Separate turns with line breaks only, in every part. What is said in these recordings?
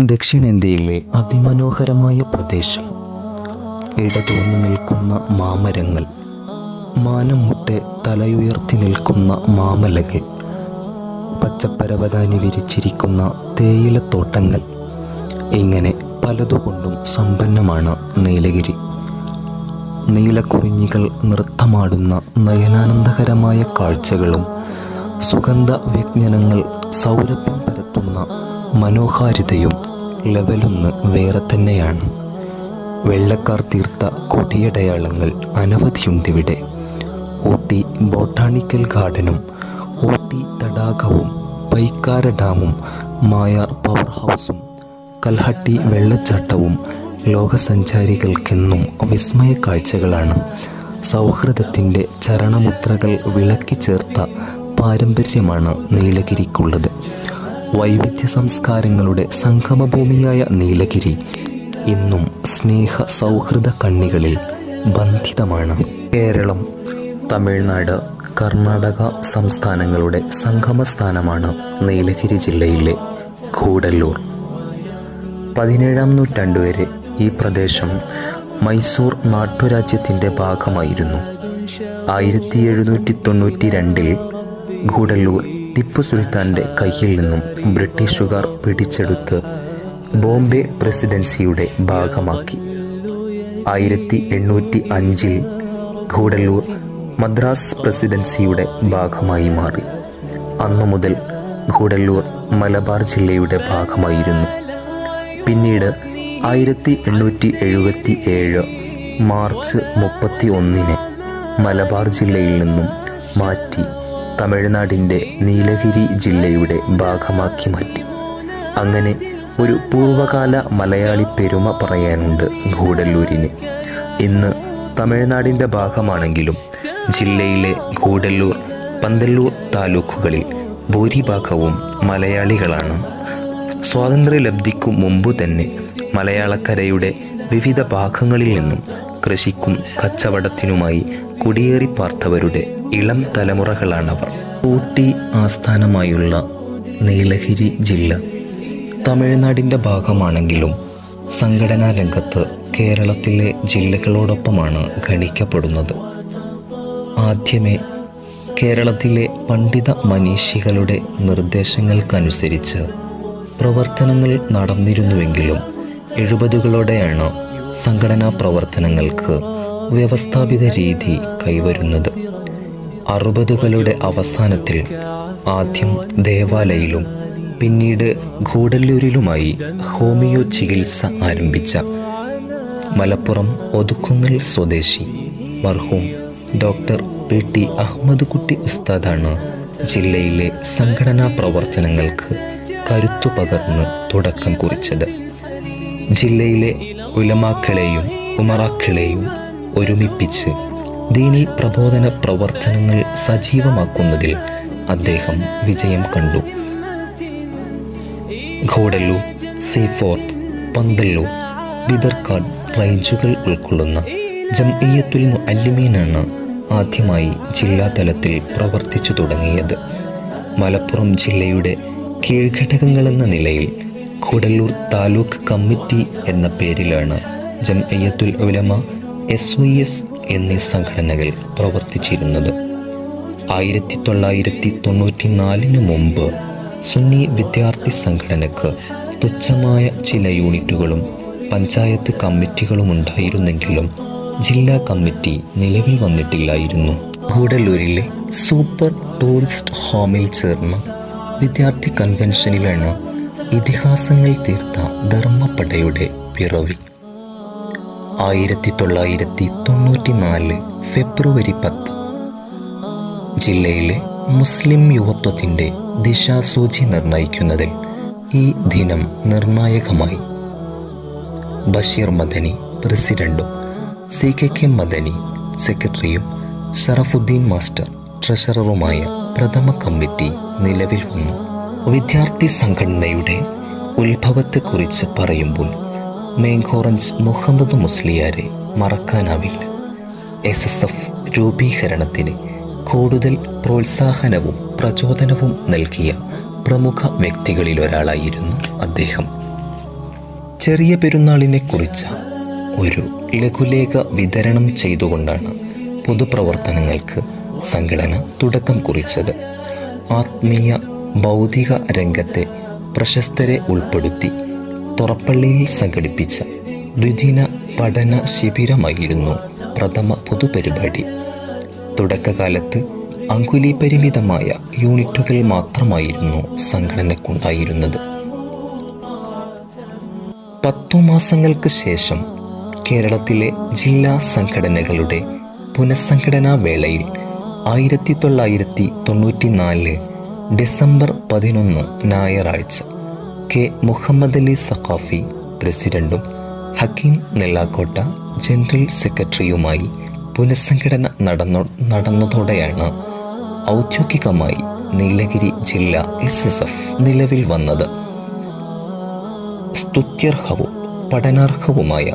ദക്ഷിണേന്ത്യയിലെ അതിമനോഹരമായ പ്രദേശം. ഇടതൂർന്നു നിൽക്കുന്ന മാമരങ്ങൾ മാനം മുട്ടെ തലയുയർത്തി നിൽക്കുന്ന മാമലകൾ പച്ചപ്പരവതാനി വിരിച്ചിരിക്കുന്ന തേയിലത്തോട്ടങ്ങൾ ഇങ്ങനെ പലതുകൊണ്ടും സമ്പന്നമാണ് നീലഗിരി. നീലക്കുറിഞ്ഞികൾ നൃത്തമാടുന്ന നയനാനന്ദകരമായ കാഴ്ചകളും സുഗന്ധ വ്യജ്ഞനങ്ങൾ സൗരഭ്യം പരത്തുന്ന മനോഹാരിതയും ലെവലൊന്ന് വേറെ തന്നെയാണ്. വെള്ളക്കാർ തീർത്ത കൊടിയടയാളങ്ങൾ അനവധിയുണ്ടിവിടെ. ഊട്ടി ബോട്ടാണിക്കൽ ഗാർഡനും ഊട്ടി തടാകവും പൈക്കാര ഡാമും മായാർ പവർ ഹൗസും കൽഹട്ടി വെള്ളച്ചാട്ടവും ലോകസഞ്ചാരികൾക്കെന്നും വിസ്മയ കാഴ്ചകളാണ്. സൗഹൃദത്തിന്റെ ചരണമുദ്രകൾ വിളക്കി ചേർത്ത പാരമ്പര്യമാണ് നീലഗിരിക്കുള്ളത്. വൈവിധ്യ സംസ്കാരങ്ങളുടെ സംഗമഭൂമിയായ നീലഗിരി ഇന്നും സ്നേഹ സൗഹൃദ കണ്ണികളിൽ ബന്ധിതമാണ്. കേരളം തമിഴ്നാട് കർണാടക സംസ്ഥാനങ്ങളുടെ സംഗമസ്ഥാനമാണ് നീലഗിരി ജില്ലയിലെ കൂടല്ലൂർ പതിനേഴാം നൂറ്റാണ്ട് വരെ ഈ പ്രദേശം മൈസൂർ നാട്ടുരാജ്യത്തിന്റെ ഭാഗമായിരുന്നു. ആയിരത്തി എഴുന്നൂറ്റി തൊണ്ണൂറ്റി രണ്ടിൽ ഗൂഡല്ലൂർ ടിപ്പു സുൽത്താന്റെ കയ്യിൽ നിന്നും ബ്രിട്ടീഷുകാർ പിടിച്ചെടുത്ത് ബോംബെ പ്രസിഡൻസിയുടെ ഭാഗമാക്കി. ആയിരത്തി എണ്ണൂറ്റി അഞ്ചിൽ ഗൂഡല്ലൂർ മദ്രാസ് പ്രസിഡൻസിയുടെ ഭാഗമായി മാറി. അന്നു മുതൽ ഗൂഡല്ലൂർ മലബാർ ജില്ലയുടെ ഭാഗമായിരുന്നു. പിന്നീട് ആയിരത്തി എണ്ണൂറ്റി എഴുപത്തി ഏഴ് മാർച്ച് മുപ്പത്തി ഒന്നിന് മലബാർ ജില്ലയിൽ നിന്നും മാറ്റി. തമിഴ്നാടിന്റെ നീലഗിരി ജില്ലയുടെ ഭാഗമാക്കി മാറ്റി. അങ്ങനെ ഒരു പൂർവകാല മലയാളി പെരുമ പറയാനുണ്ട് ഗൂഡല്ലൂരിന്. ഇന്ന് തമിഴ്നാടിന്റെ ഭാഗമാണെങ്കിലും ജില്ലയിലെ ഗൂഡല്ലൂർ പന്തല്ലൂർ താലൂക്കുകളിൽ ഭൂരിഭാഗവും മലയാളികളാണ്. സ്വാതന്ത്ര്യലബ്ധിക്കു മുമ്പ് തന്നെ മലയാളക്കരയുടെ വിവിധ ഭാഗങ്ങളിൽ നിന്നും കൃഷിക്കും കച്ചവടത്തിനുമായി കുടിയേറി പാർത്തവരുടെ ഇളം തലമുറകളാണവർ. ഊട്ടി ആസ്ഥാനമായുള്ള നീലഗിരി ജില്ല തമിഴ്നാടിന്റെ ഭാഗമാണെങ്കിലും സംഘടനാ രംഗത്ത് കേരളത്തിലെ ജില്ലകളോടൊപ്പമാണ് ഗണിക്കപ്പെടുന്നത്. ആദ്യമേ കേരളത്തിലെ പണ്ഡിത മനീഷികളുടെ നിർദ്ദേശങ്ങൾക്കനുസരിച്ച് പ്രവർത്തനങ്ങൾ നടന്നിരുന്നുവെങ്കിലും എഴുപതുകളോടെയാണ് സംഘടനാ പ്രവർത്തനങ്ങൾക്ക് വ്യവസ്ഥാപിത രീതി കൈവരുന്നത്. അറുപതുകളുടെ അവസാനത്തിൽ ആദ്യം ദേവാലയിലും പിന്നീട് ഗൂഡല്ലൂരിലുമായി ഹോമിയോ ചികിത്സ ആരംഭിച്ച മലപ്പുറം ഒതുക്കുങ്ങൽ സ്വദേശി മർഹൂം ഡോക്ടർ പി ടി അഹമ്മദ് കുട്ടി ഉസ്താദാണ് ജില്ലയിലെ സംഘടനാ പ്രവർത്തനങ്ങൾക്ക് കരുത്തു പകർന്ന് തുടക്കം കുറിച്ചത്. ജില്ലയിലെ ഉലമാക്കളെയും ഉമറാക്കളെയും ഒരുമിപ്പിച്ച് ദീനി പ്രബോധന പ്രവർത്തനങ്ങൾ സജീവമാക്കുന്നതിൽ അദ്ദേഹം വിജയം കണ്ടു. ഘോഡല്ലു സീഫോർത്ത് പന്തല്ലു ബിദർകാട് റേഞ്ചുകൾ ഉൾക്കൊള്ളുന്ന ജംഇയ്യത്തുൽ മുഅല്ലിമീനാണ് ആദ്യമായി ജില്ലാ തലത്തിൽ പ്രവർത്തിച്ചു തുടങ്ങിയത്. മലപ്പുറം ജില്ലയുടെ കീഴ്ഘടകങ്ങളെന്ന നിലയിൽ കൂടല്ലൂർ താലൂക്ക് കമ്മിറ്റി എന്ന പേരിലാണ് Jamiyyathul Ulama S Y S എന്നീ സംഘടനകൾ പ്രവർത്തിച്ചിരുന്നത്. ആയിരത്തി തൊള്ളായിരത്തി തൊണ്ണൂറ്റി നാലിന് മുമ്പ് സുന്നി വിദ്യാർത്ഥി സംഘടനക്ക് തുച്ഛമായ ചില യൂണിറ്റുകളും പഞ്ചായത്ത് കമ്മിറ്റികളും ഉണ്ടായിരുന്നെങ്കിലും ജില്ലാ കമ്മിറ്റി നിലവിൽ വന്നിട്ടില്ലായിരുന്നു. ഗൂഡല്ലൂരിലെ സൂപ്പർ ടൂറിസ്റ്റ് ഹോമിൽ ചേർന്ന വിദ്യാർത്ഥി കൺവെൻഷനിലാണ് ഇതിഹാസങ്ങൾ തീർത്ത ധർമ്മപ്പടയുടെ പിറവി ആയിരത്തി തൊള്ളായിരത്തി തൊണ്ണൂറ്റി നാല് ഫെബ്രുവരി പത്ത്. ജില്ലയിലെ മുസ്ലിം യുവത്വത്തിന്റെ ദിശാസൂചി നിർണയിക്കുന്നതിൽ ഈ ദിനം നിർണായകമായി. ബഷീർ മദനി പ്രസിഡന്റും സി കെ കെ മദനി സെക്രട്ടറിയും ഷറഫുദ്ദീൻ മാസ്റ്റർ ട്രഷററുമായ പ്രഥമ കമ്മിറ്റി നിലവിൽ വന്നു. വിദ്യാർത്ഥി സംഘടനയുടെ ഉത്ഭവത്തെക്കുറിച്ച് പറയുമ്പോൾ മേഘോറഞ്ച് മുഹമ്മദ് മുസ്ലിയാരെ മറക്കാനാവില്ല. എസ് എസ് എഫ് രൂപീകരണത്തിന് കൂടുതൽ പ്രോത്സാഹനവും പ്രചോദനവും നൽകിയ പ്രമുഖ വ്യക്തികളിലൊരാളായിരുന്നു അദ്ദേഹം. ചെറിയ പെരുന്നാളിനെ കുറിച്ച ഒരു ലഘുലേഖ വിതരണം ചെയ്തുകൊണ്ടാണ് പൊതുപ്രവർത്തനങ്ങൾക്ക് സംഘടന തുടക്കം കുറിച്ചത്. ആത്മീയ ഭൗതിക രംഗത്തെ പ്രശസ്തരെ ഉൾപ്പെടുത്തി തുറപ്പള്ളിയിൽ സംഘടിപ്പിച്ച ദ്വിദിന പഠന ശിബിരമായിരുന്നു പ്രഥമ പൊതുപരിപാടി. തുടക്കകാലത്ത് അങ്കുലി പരിമിതമായ യൂണിറ്റുകൾ മാത്രമായിരുന്നു സംഘടനക്കുണ്ടായിരുന്നത്. പത്തു മാസങ്ങൾക്ക് ശേഷം കേരളത്തിലെ ജില്ലാ സംഘടനകളുടെ പുനഃസംഘടനാ വേളയിൽ ആയിരത്തി തൊള്ളായിരത്തി തൊണ്ണൂറ്റി നാല് ഡിസംബർ പതിനൊന്ന് ഞായറാഴ്ച കെ മുഹമ്മദ് അലി സഖാഫി പ്രസിഡന്റും ഹക്കീം നെല്ലാക്കോട്ട ജനറൽ സെക്രട്ടറിയുമായി പുനഃസംഘടന നടന്നു നടന്നതോടെയാണ് ഔദ്യോഗികമായി നീലഗിരി ജില്ല എസ് എസ് എഫ് നിലവിൽ വന്നത്. സ്തുത്യർഹവും പഠനാർഹവുമായ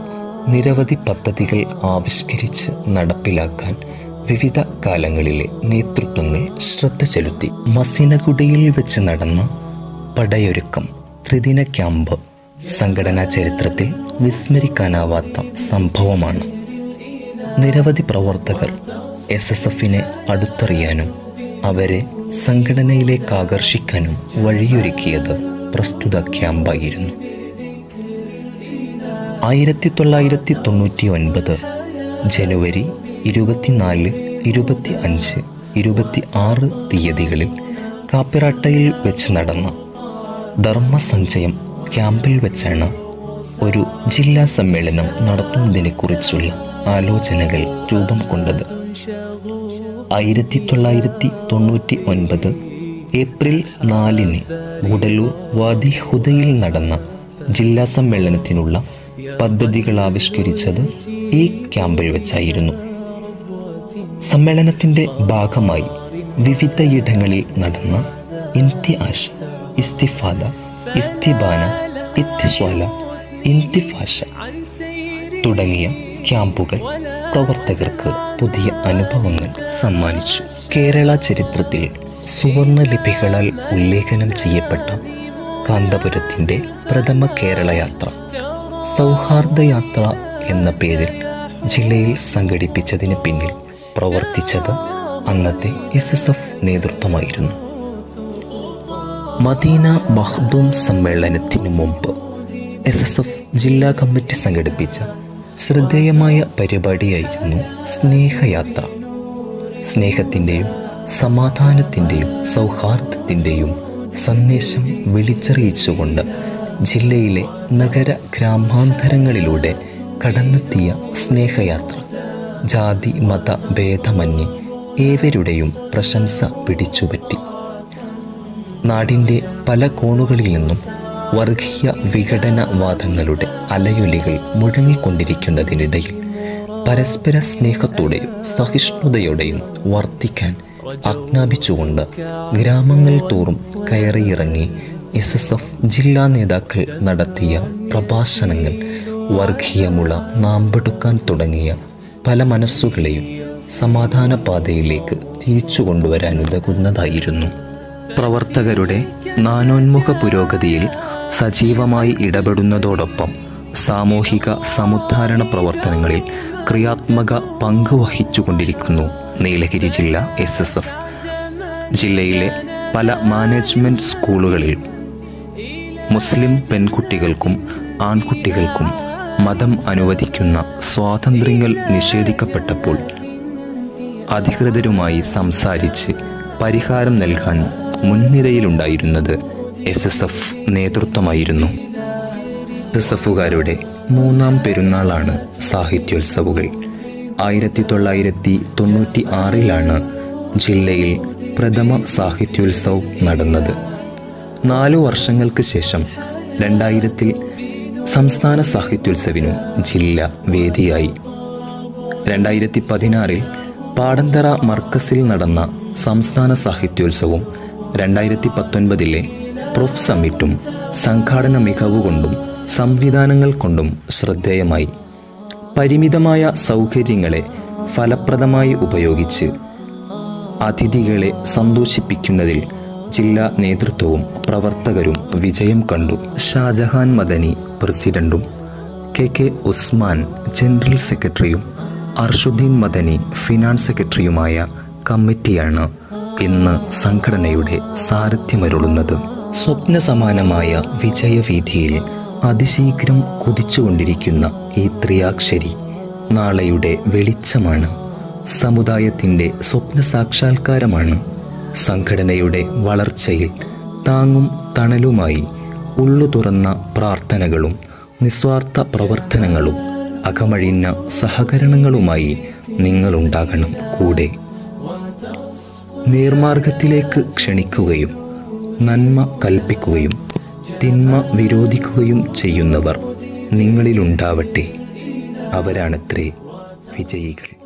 നിരവധി പദ്ധതികൾ ആവിഷ്കരിച്ച് നടപ്പിലാക്കാൻ വിവിധ കാലങ്ങളിലെ നേതൃത്വങ്ങൾ ശ്രദ്ധ ചെലുത്തി. മസിനഗുഡയിൽ വെച്ച് നടന്ന പടയൊരുക്കം ത്രിദിന ക്യാമ്പ്. സംഘടനാ ചരിത്രത്തിൽ വിസ്മരിക്കാനാവാത്ത സംഭവമാണ്. നിരവധി പ്രവർത്തകർ എസ് എസ് എഫിനെ അടുത്തറിയാനും അവരെ സംഘടനയിലേക്ക് ആകർഷിക്കാനും വഴിയൊരുക്കിയത് പ്രസ്തുത ക്യാമ്പായിരുന്നു. ആയിരത്തി തൊള്ളായിരത്തി തൊണ്ണൂറ്റി ഒൻപത് ജനുവരി ഇരുപത്തിനാല് ഇരുപത്തി അഞ്ച് ഇരുപത്തി ആറ് തീയതികളിൽ കാപ്പിറാട്ടയിൽ വെച്ച് നടന്ന ധർമ്മസഞ്ചയം ക്യാമ്പിൽ വെച്ചാണ് ഒരു ജില്ലാ സമ്മേളനം നടത്തുന്നതിനെക്കുറിച്ചുള്ള ആലോചനകൾ രൂപം കൊണ്ടത്. ആയിരത്തി തൊള്ളായിരത്തി തൊണ്ണൂറ്റി ഒൻപത് ഏപ്രിൽ നാലിന് ഗുഡലൂർ വാദി ഹുദയിൽ നടന്ന ജില്ലാ സമ്മേളനത്തിനുള്ള പദ്ധതികൾ ആവിഷ്കരിച്ചത് ഈ ക്യാമ്പിൽ വെച്ചായിരുന്നു. സമ്മേളനത്തിന്റെ ഭാഗമായി വിവിധയിടങ്ങളിൽ നടന്ന ഇന്ത്യാഷ് ഇസ്തിഫാദ ഇസ്തിബാന ഇത്തിസ്വാല ഇന്തിഫാഷ തുടങ്ങിയ ക്യാമ്പുകൾ പ്രവർത്തകർക്ക് പുതിയ അനുഭവങ്ങൾ സമ്മാനിച്ചു. കേരള ചരിത്രത്തിൽ സുവർണ ലിപികളാൽ ഉല്ലേഖനം ചെയ്യപ്പെട്ട കാന്തപുരത്തിന്റെ പ്രഥമ കേരള യാത്ര സൗഹാർദ്ദയാത്ര എന്ന പേരിൽ ജില്ലയിൽ സംഘടിപ്പിച്ചതിന് പിന്നിൽ പ്രവർത്തിച്ചത് അന്നത്തെ എസ് എസ് എഫ് നേതൃത്വമായിരുന്നു. മദീന മഹ്ദൂം സമ്മേളനത്തിനു മുമ്പ് എസ് എസ് എഫ് ജില്ലാ കമ്മിറ്റി സംഘടിപ്പിച്ച ശ്രദ്ധേയമായ പരിപാടിയായിരുന്നു സ്നേഹയാത്ര. സ്നേഹത്തിന്റെയും സമാധാനത്തിന്റെയും സൗഹാർദ്ദത്തിന്റെയും സന്ദേശം വിളിച്ചറിയിച്ചുകൊണ്ട് ജില്ലയിലെ നഗര ഗ്രാമാന്തരങ്ങളിലൂടെ കടന്നെത്തിയ സ്നേഹയാത്ര ജാതി മത ഭേദമന്യേ ഏവരുടെയും പ്രശംസ പിടിച്ചുപറ്റി. നാടിന്റെ പല കോണുകളിൽ നിന്നും വർഗീയ വിഘടനവാദങ്ങളുടെ അലയൊലികൾ മുഴങ്ങിക്കൊണ്ടിരിക്കുന്നതിനിടയിൽ പരസ്പര സ്നേഹത്തോടെയും സഹിഷ്ണുതയോടെയും വർത്തിക്കാൻ ആജ്ഞാപിച്ചുകൊണ്ട് ഗ്രാമങ്ങൾ തോറും കയറിയിറങ്ങി എസ് എസ് എഫ് ജില്ലാ നേതാക്കൾ നടത്തിയ പ്രഭാഷണങ്ങൾ വർഗീയമുള്ള നാമ്പെടുക്കാൻ തുടങ്ങിയ പല മനസ്സുകളെയും സമാധാന പാതയിലേക്ക് തിരിച്ചു കൊണ്ടുവരാൻ ഉതകുന്നതായിരുന്നു പ്രവർത്തകരുടെ നാനോന്മുഖ പുരോഗതിയിൽ സജീവമായി ഇടപെടുന്നതോടൊപ്പം സാമൂഹിക സമുദ്ധാരണ പ്രവർത്തനങ്ങളിൽ ക്രിയാത്മക പങ്ക് വഹിച്ചുകൊണ്ടിരിക്കുന്നു നീലഗിരി ജില്ല എസ് എസ് എഫ് ജില്ലയിലെ പല മാനേജ്മെന്റ് സ്കൂളുകളിൽ മുസ്ലിം പെൺകുട്ടികൾക്കും ആൺകുട്ടികൾക്കും മതം അനുവദിക്കുന്ന സ്വാതന്ത്ര്യങ്ങൾ നിഷേധിക്കപ്പെട്ടപ്പോൾ അധികൃതരുമായി സംസാരിച്ച് പരിഹാരം നൽകാൻ മുൻനിരയിലുണ്ടായിരുന്നത് എസ് എസ് എഫ് നേതൃത്വമായിരുന്നു. എസ് എസ് എഫുകാരുടെ മൂന്നാം പെരുന്നാളാണ് സാഹിത്യോത്സവുകൾ. ആയിരത്തി തൊള്ളായിരത്തി തൊണ്ണൂറ്റി ആറിലാണ് ജില്ലയിൽ പ്രഥമ സാഹിത്യോത്സവം നടന്നത്. നാലു വർഷങ്ങൾക്ക് ശേഷം രണ്ടായിരത്തിൽ സംസ്ഥാന സാഹിത്യോത്സവിനും ജില്ല വേദിയായി. രണ്ടായിരത്തി പതിനാറിൽ പാടന്തറ മർക്കസിൽ നടന്ന സംസ്ഥാന സാഹിത്യോത്സവവും രണ്ടായിരത്തി പത്തൊൻപതിലെ പ്രൊഫ് സമ്മിറ്റും സംഘാടന മികവുകൊണ്ടും സംവിധാനങ്ങൾ കൊണ്ടും ശ്രദ്ധേയമായി. പരിമിതമായ സൗകര്യങ്ങളെ ഫലപ്രദമായി ഉപയോഗിച്ച് അതിഥികളെ സന്തോഷിപ്പിക്കുന്നതിൽ ജില്ലാ നേതൃത്വവും പ്രവർത്തകരും വിജയം കണ്ടു. ഷാജഹാൻ മദനി പ്രസിഡന്റും കെ കെ ഉസ്മാൻ ജനറൽ സെക്രട്ടറിയും അർഷുദ്ദീൻ മദനി ഫിനാൻസ് സെക്രട്ടറിയുമായ കമ്മിറ്റിയാണ് ഇന്ന് സംഘടനയുടെ സാരഥ്യമരുളുന്നത്. സ്വപ്ന സമാനമായ വിജയവീഥിയിൽ അതിശീഘ്രം കുതിച്ചുകൊണ്ടിരിക്കുന്ന ഈ ത്രിയാക്ഷരി നാളെയുടെ വെളിച്ചമാണ്. സമുദായത്തിന്റെ സ്വപ്ന സാക്ഷാത്കാരമാണ് സംഘടനയുടെ വളർച്ചയിൽ താങ്ങും തണലുമായി ഉള്ളു തുറന്ന പ്രാർത്ഥനകളും നിസ്വാർത്ഥ പ്രവർത്തനങ്ങളും അകമഴിഞ്ഞ സഹകരണങ്ങളുമായി നിങ്ങളുണ്ടാകണം കൂടെ. നേർമാർഗത്തിലേക്ക് ക്ഷണിക്കുകയും നന്മ കൽപ്പിക്കുകയും തിന്മ വിരോധിക്കുകയും ചെയ്യുന്നവർ നിങ്ങളിലുണ്ടാവട്ടെ. അവരാണത്രേ വിജയികൾ.